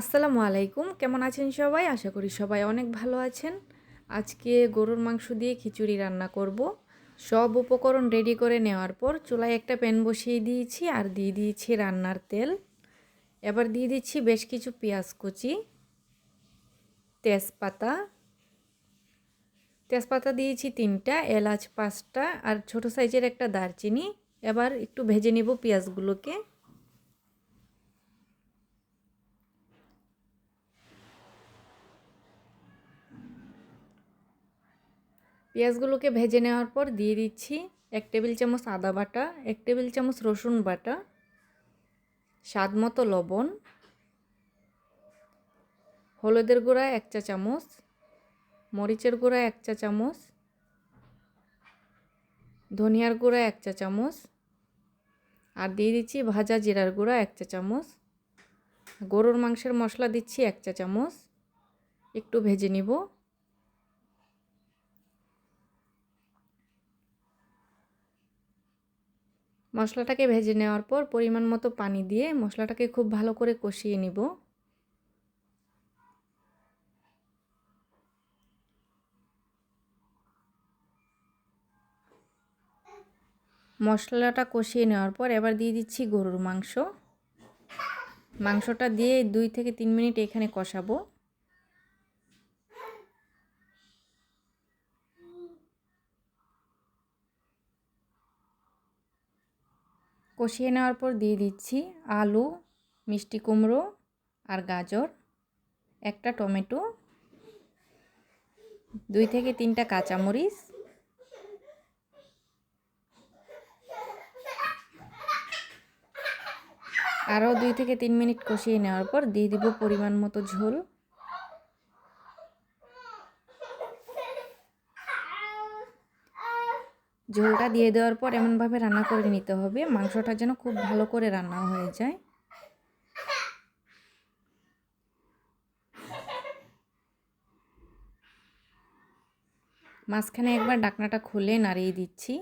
আসসালামু আলাইকুম। কেমন আছেন সবাই? আশা করি সবাই অনেক ভালো আছেন। আজকে গরুর মাংস দিয়ে খিচুড়ি রান্না করব। সব উপকরণ রেডি করে নেওয়ার পর চুলায় একটা প্যান বসিয়ে দিয়েছি আর দিয়ে দিয়েছি রান্নার তেল। এবার দিয়ে দিচ্ছি বেশ কিছু পেঁয়াজ কুচি, তেজপাতা। তেজপাতা দিয়েছি তিনটা, এলাচ পাঁচটা আর ছোট সাইজের একটা দারচিনি। এবার একটু ভেজে নেব পেঁয়াজগুলোকে। পেঁয়াজগুলোকে ভেজে নেওয়ার পর দিয়ে দিচ্ছি এক টেবিল চামচ আদা বাটা, এক টেবিল চামচ রসুন বাটা, স্বাদ মতো লবণ, হলুদের গুঁড়া এক চা চামচ, মরিচের গুঁড়া এক চা চামচ, ধনিয়ার গুঁড়া এক চা চামচ, আর দিয়ে দিচ্ছি ভাজা জিরার গুঁড়া এক চা চামচ, গরুর মাংসের মশলা দিচ্ছি এক চা চামচ, একটু ভেজে নিব। মশলাটাকে ভেজে নেওয়ার পর পরিমাণ মতো পানি দিয়ে মশলাটাকে খুব ভালো করে কষিয়ে নিব। মশলাটা কষিয়ে নেওয়ার পর এবার দিয়ে দিচ্ছি গরুর মাংস। মাংসটা দিয়ে দুই থেকে তিন মিনিট এখানে কষাবো। কষিয়ে নেওয়ার পর দিয়ে দিচ্ছি আলু, মিষ্টি কুমড়ো আর গাজর, একটা টমেটো, দুই থেকে তিনটা কাঁচামরিচ, আরও দুই থেকে তিন মিনিট কষিয়ে নেওয়ার পর দিয়ে দিব পরিমাণ মতো ঝোল। ঝোলটা দিয়ে দেওয়ার পর এমনভাবে রান্না করে নিতে হবে। মাংসটা যেন খুব ভালো করে রান্না হয়ে যায়। মাঝখানে একবার ডাকনাটা খুলে নাড়িয়ে দিচ্ছি।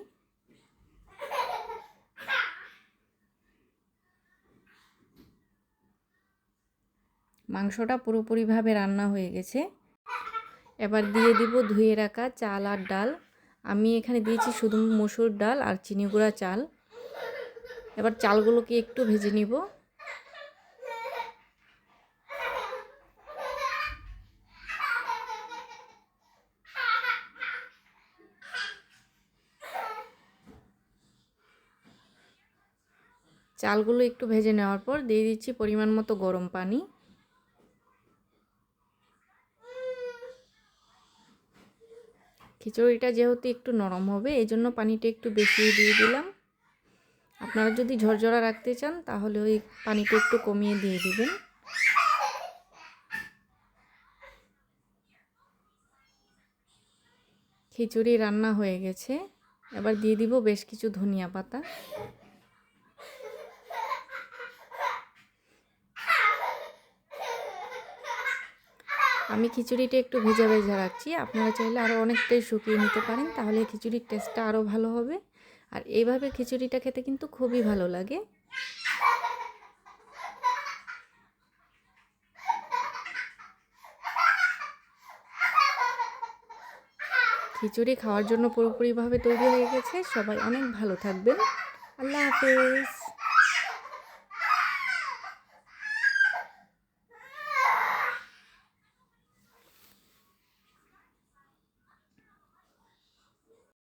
মাংসটা পুরোপুরিভাবে রান্না হয়ে গেছে। এবার দিয়ে দিব ধুয়ে রাখা চাল আর ডাল। আমি এখানে দিয়েছি শুধু মসুর ডাল আর চিনি গুঁড়া চাল। এবার চালগুলোকে একটু ভেজে নিব। চালগুলো একটু ভেজে নেওয়ার পর দিয়ে দিচ্ছি পরিমাণ মতো গরম পানি। খিচুড়িটা যেহেতু একটু নরম হবে এই জন্য পানিটা একটু বেশি দিয়ে দিলাম। আপনারা যদি ঝরঝরা রাখতে চান, তাহলে ওই পানিটা একটু কমিয়ে দিয়ে দেবেন। খিচুড়ি রান্না হয়ে গেছে। এবার দিয়ে দিব বেশ কিছু ধনিয়া পাতা। আমি খিচুড়িটা একটু ভেজা ভেজা রাখছি। আপনারা চাইলে আরও অনেকটাই শুকিয়ে নিতে পারেন, তাহলে খিচুড়ির টেস্টটা আরও ভালো হবে। আর এইভাবে খিচুড়িটা খেতে কিন্তু খুবই ভালো লাগে। খিচুড়ি খাওয়ার জন্য পুরোপুরিভাবে তৈরি হয়ে গেছে। সবাই অনেক ভালো থাকবেন। আল্লাহ হাফেজ।